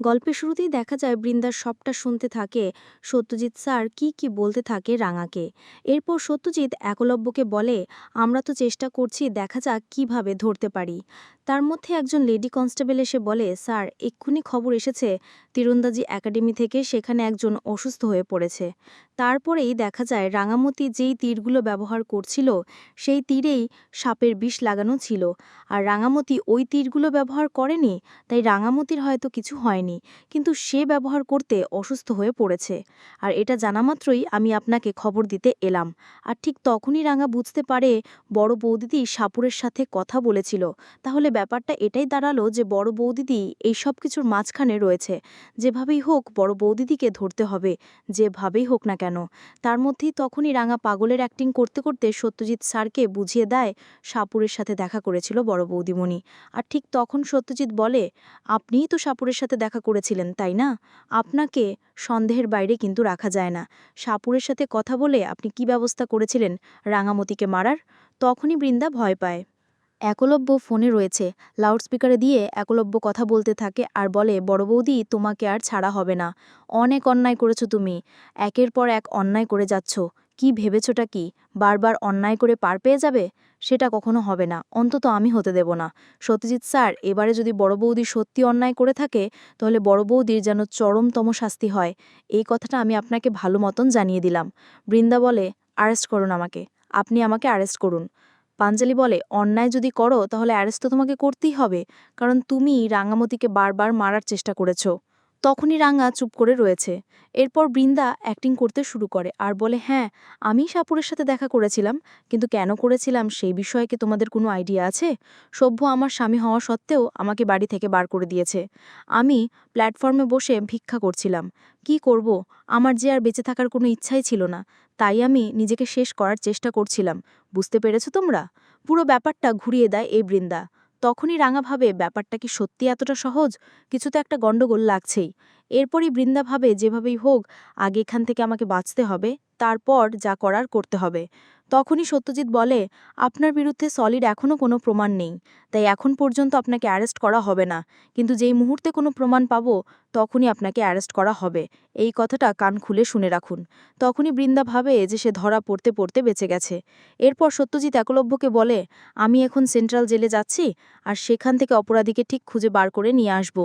গল্পের শুরুতেই দেখা যায় বৃন্দার সবটা শুনতে থাকে সত্যজিৎ স্যার কি কি বলতে থাকে রাঙাকে। এরপর সত্যজিৎ একলব্যকে বলে, আমরা তো চেষ্টা করছি দেখা যাক কীভাবে ধরতে পারি। তার মধ্যে একজন লেডি কনস্টেবল এসে বলে, স্যার, এক্ষুনি খবর এসেছে তীরন্দাজি একাডেমি থেকে সেখানে একজন অসুস্থ হয়ে পড়েছে। তারপরেই দেখা যায় রাঙামতি যেই তীরগুলো ব্যবহার করছিল, সেই তীরেই সাপের বিষ লাগানো ছিল। আর রাঙামতি ওই তীরগুলো ব্যবহার করেনি, তাই রাঙামতির হয়তো কিছু হয়নি, কিন্তু সে ব্যবহার করতে অসুস্থ হয়ে পড়েছে। আর এটা জানা মাত্রই আমি আপনাকে খবর দিতে এলাম। আর ঠিক তখনই রাঙা বুঝতে পারে বড় বৌদিদি সাপুরের সাথে কথা বলেছিল। তাহলে ব্যাপারটা এটাই দাঁড়াল যে বড় বৌদিদি এই সব কিছুর মাঝখানে রয়েছে। যেভাবেই হোক, বড় বৌদিদিকে ধরতে হবে, যেভাবেই হোক না কেন। তার মধ্যেই তখনই রাঙা পাগলের অ্যাক্টিং করতে করতে সত্যজিৎ স্যারকে বুঝিয়ে দেয়, সাপুরের সাথে দেখা করেছিল বড় বৌদিমণি। আর ঠিক তখন সত্যজিৎ বলে, আপনিই তো সাপুরের সাথে দেখা করেছিলেন, তাই না? আপনাকে সন্দেহের বাইরে কিন্তু রাখা যায় না। সাপুরের সাথে কথা বলে আপনি কি ব্যবস্থা করেছিলেন রাঙামতিকে মারার? তখনই বৃন্দা ভয় পায়। একলব্য ফোনে রয়েছে। লাউডস্পিকারে দিয়ে একলব্য কথা বলতে থাকে আর বলে, বড় বৌদি, তোমাকে আর ছাড়া হবে না। অনেক অন্যায় করেছ তুমি। একের পর এক অন্যায় করে যাচ্ছ। কি ভেবেছোটা কি? বারবার অন্যায় করে পার পেয়ে যাবে? সেটা কখনো হবে না। অন্তত আমি হতে দেব না। সত্যজিৎ স্যার, এবারে যদি বড় বৌদি সত্যি অন্যায় করে থাকে, তাহলে বড় বৌদির যেন চরমতম শাস্তি হয়। এই কথাটা আমি আপনাকে ভালো মতন জানিয়ে দিলাম। বৃন্দা বলে অ্যারেস্ট করুন আমাকে। আপনি আমাকে আরেস্ট করুন। পাঞ্জালি বলে, অন্যায় যদি করো, তাহলে অ্যারেস্ট তো তোমাকে করতেই হবে। কারণ তুমি রাঙামতিকে বারবার মারার চেষ্টা করেছ। তখনই রাঙা চুপ করে রয়েছে। এরপর বৃন্দা অ্যাক্টিং করতে শুরু করে আর বলে হ্যাঁ আমি সাপুরের সাথে দেখা করেছিলাম, কিন্তু কেন করেছিলাম সেই বিষয়ে কি তোমাদের কোনো আইডিয়া আছে? সভ্য আমার স্বামী হওয়া সত্ত্বেও আমাকে বাড়ি থেকে বার করে দিয়েছে। আমি প্ল্যাটফর্মে বসে ভিক্ষা করছিলাম। কি করব? আমার যে আর বেঁচে থাকার কোনো ইচ্ছাই ছিল না। তাই আমি নিজেকে শেষ করার চেষ্টা করছিলাম। বুঝতে পেরেছ তোমরা? পুরো ব্যাপারটা ঘুরিয়ে দেয় এই বৃন্দা। তখনই রাঙা ভাবে, ব্যাপারটা কি সত্যি এতটা সহজ? কিছু তো একটা গণ্ডগোল লাগছেই। এরপরই বৃন্দা ভাবে, যেভাবেই হোক, আগে এখান থেকে আমাকে বাঁচতে হবে, তারপর যা করার করতে হবে। তখনই সত্যজিৎ বলে, আপনার বিরুদ্ধে সলিড এখনও কোনো প্রমাণ নেই, তাই এখন পর্যন্ত আপনাকে অ্যারেস্ট করা হবে না। কিন্তু যেই মুহূর্তে কোনো প্রমাণ পাব, তখনই আপনাকে অ্যারেস্ট করা হবে এই কথাটা কান খুলে শুনে রাখুন। তখনই বৃন্দা ভাবে যে সে ধরা পড়তে পড়তে বেঁচে গেছে। এরপর সত্যজিৎ একলব্যকে বলে, আমি এখন সেন্ট্রাল জেলে যাচ্ছি, আর সেখান থেকে অপরাধীকে ঠিক খুঁজে বার করে নিয়ে আসব।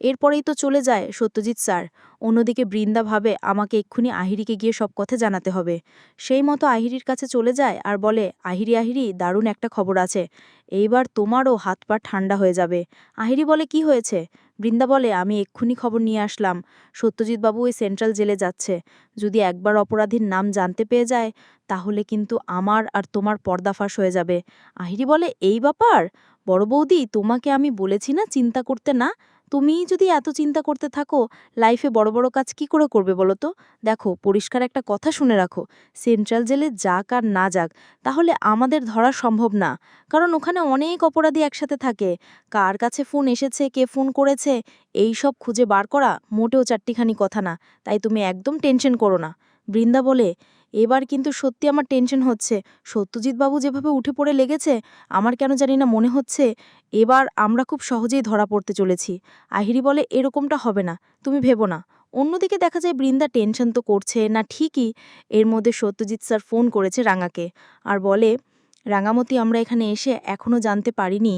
এরপরেই তো চলে যায় সত্যজিৎ স্যার অন্যদিকে বৃন্দা ভাবে, আমাকে এক্ষুনি আহিরিকে গিয়ে সব কথা জানাতে হবে। সেই মতো আহিরির কাছে চলে যায় আর বলে, আহিরি আহিরি, দারুণ একটা খবর আছে। এইবার তোমারও হাত পা ঠান্ডা হয়ে যাবে। আহিরি বলে, কি হয়েছে? বৃন্দা বলে, আমি এক্ষুনি খবর নিয়ে আসলাম। সত্যজিৎবাবু ওই সেন্ট্রাল জেলে যাচ্ছে। যদি একবার অপরাধীর নাম জানতে পেয়ে যায়, তাহলে কিন্তু আমার আর তোমার পর্দাফাশ হয়ে যাবে। আহিরি বলে, এই ব্যাপার? বড় বৌদি, তোমাকে আমি বলেছি না, চিন্তা করতে না। তুমিই যদি এত চিন্তা করতে থাকো লাইফে বড় বড় কাজ কি করে করবে বলো তো? দেখো, পরিষ্কার একটা কথা শুনে রাখো। সেন্ট্রাল জেলে যাক আর না যাক, তাহলে আমাদের ধরা সম্ভব না। কারণ ওখানে অনেক অপরাধী একসাথে থাকে। কার কাছে ফোন এসেছে, কে ফোন করেছে, এই সব খুঁজে বার করা মোটেও চারটিখানি কথা না। তাই তুমি একদম টেনশন করো না। বৃন্দা বলে এবার কিন্তু সত্যি আমার টেনশন হচ্ছে। সত্যজিৎবাবু যেভাবে উঠে পড়ে লেগেছে, আমার কেন জানি না মনে হচ্ছে। এবার আমরা খুব সহজেই ধরা পড়তে চলেছি। আহিরি বলে, এরকমটা হবে না, তুমি ভেবো না। অন্যদিকে দেখা যায়, বৃন্দা টেনশন তো করছে না ঠিকই। এর মধ্যে সত্যজিৎ স্যার ফোন করেছে রাঙাকে আর বলে রাঙামতি আমরা এখানে এসে এখনও জানতে পারিনি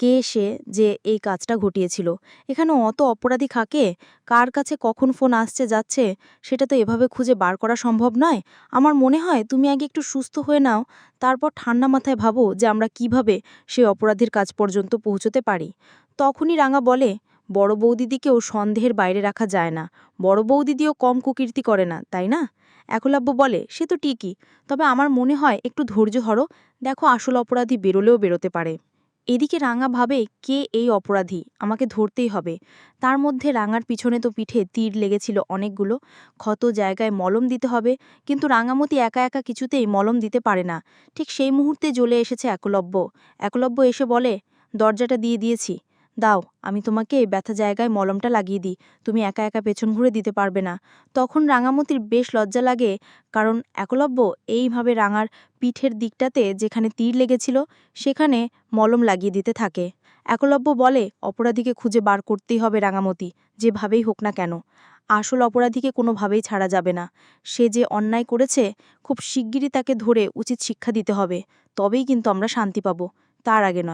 কে সে যে এই কাজটা ঘটিয়েছিল। এখানে অত অপরাধী খাকে কার কাছে কখন ফোন আসছে, যাচ্ছে, সেটা তো এভাবে খুঁজে বার করা সম্ভব নয়। আমার মনে হয় তুমি আগে একটু সুস্থ হয়ে নাও, তারপর ঠান্ডা মাথায় ভাবো যে আমরা কীভাবে সেই অপরাধীর কাজ পর্যন্ত পৌঁছতে পারি। তখনই রাঙা বলে, বড় বৌদিদিকেও সন্দেহের বাইরে রাখা যায় না। বড় বৌদিদিও কম কুকীর্তি করে না, তাই না? একলব্য বলে, সে তো ঠিকই, তবে আমার মনে হয় একটু ধৈর্য হরো দেখো আসল অপরাধী বেরোলেও বেরোতে পারে। এদিকে রাঙা ভাবে, কে এই অপরাধী? আমাকে ধরতেই হবে। তার মধ্যে রাঙার পিছনে তো পিঠে তীর লেগেছিল অনেকগুলো। ক্ষত জায়গায় মলম দিতে হবে, কিন্তু রাঙামতি একা একা কিছুতেই মলম দিতে পারে না। ঠিক সেই মুহূর্তে জ্বলে এসেছে একলব্য। একলব্য এসে বলে, দরজাটা দিয়ে দিয়েছি। দাও, আমি তোমাকে এই ব্যথা জায়গায় মলমটা লাগিয়ে দিই। তুমি একা একা পেছন ঘুরে দিতে পারবে না। তখন রাঙামতির বেশ লজ্জা লাগে, কারণ একলব্য এইভাবে রাঙার পিঠের দিকটাতে যেখানে তীর লেগেছিল, সেখানে মলম লাগিয়ে দিতে থাকে। একলব্য বলে, অপরাধীকে খুঁজে বার করতেই হবে রাঙামতি, যেভাবেই হোক না কেন। আসল অপরাধীকে কোনোভাবেই ছাড়া যাবে না। সে যে অন্যায় করেছে, খুব শিগগিরই তাকে ধরে উচিত শিক্ষা দিতে হবে। তবেই কিন্তু আমরা শান্তি পাব। তার আগে নয়।